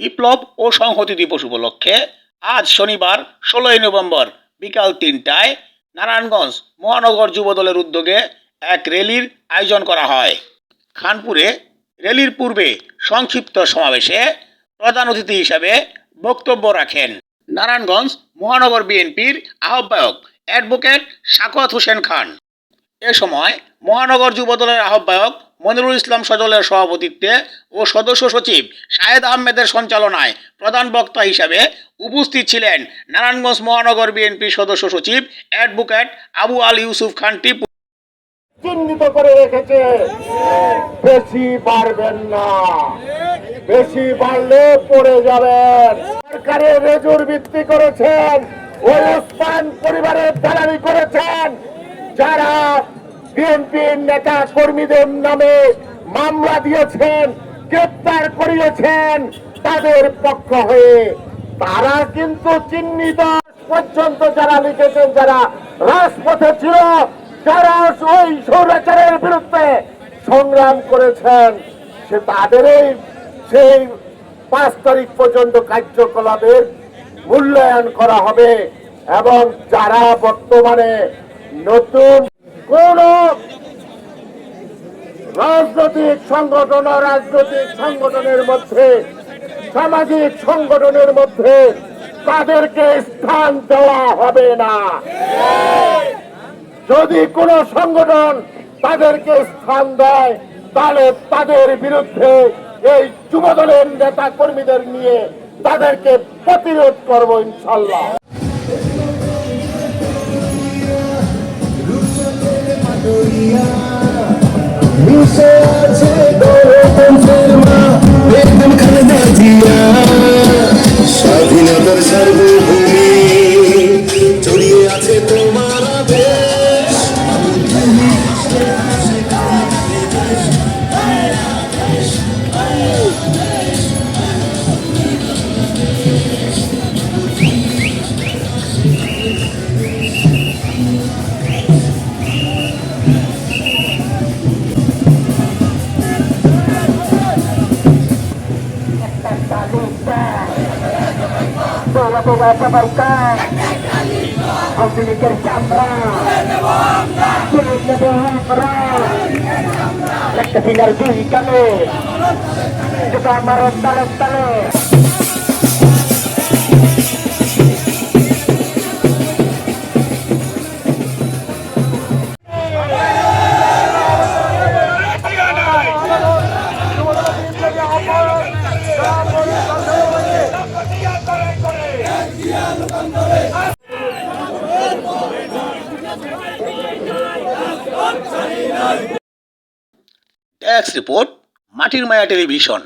বিপ্লব ও সংহতি দিবস উপলক্ষে আজ শনিবার, ষোলোই নভেম্বর বিকাল তিনটায় নারায়ণগঞ্জ মহানগর যুবদলের উদ্যোগে এক র্যালির আয়োজন করা হয়। খানপুরে র্যালির পূর্বে সংক্ষিপ্ত সমাবেশে প্রধান অতিথি হিসাবে বক্তব্য রাখেন নারায়ণগঞ্জ মহানগর বিএনপির আহ্বায়ক অ্যাডভোকেট শাকত হোসেন খান। এ সময় মহানগর যুবদলের আহ্বায়ক মনিরুল ইসলাম সজলের সভাপতিত্বে ও সদস্য সচিব শাহেদ আহমেদের সঞ্চালনায় প্রধান বক্তা হিসাবে উপস্থিত ছিলেন নারায়ণগঞ্জ মহানগর বিএনপির সদস্য সচিব অ্যাডভোকেট আবু আল ইউসুফ খান টিপু। চিহ্নিত করে রেখেছে। বেশি বাড়বেন না। বেশি বাড়লে পড়ে যাবেন। সরকারের রেজুর ভিত্তি করেছেন। ওই ওসমান পরিবারের দালালি করেছেন। যারা বিএনপির নেতা কর্মীদের নামে মামলা দিয়েছেন, গ্রেপ্তার করিয়েছেন তাদের পক্ষ হয়ে। তারা কিন্তু চিহ্নিত পর্যন্ত যারা লিখেছেন, যারা রাজপথে ছিল, যারা ওই সৌরাচারের বিরুদ্ধে সংগ্রাম করেছেন, সে তাদেরই সেই পাঁচ তারিখ পর্যন্ত কার্যকলাপের মূল্যায়ন করা হবে। এবং যারা বর্তমানে নতুন কোন রাজনৈতিক সংগঠন রাজনৈতিক সংগঠনের মধ্যে, সামাজিক সংগঠনের মধ্যে তাদেরকে স্থান দেওয়া হবে না। যদি কোন সংগঠন তাদেরকে স্থান দেয়, তাহলে তাদের বিরুদ্ধে এই যুবদলের নেতা কর্মীদের নিয়ে তাদেরকে প্রতিরোধ করব ইনশাল্লাহ। do Senhor. Bola bola pemerintah Memiliki camra Punya bohongra Kesinergi kami Juga meronta-ronta tax report মাটির মায়া টেলিভিশন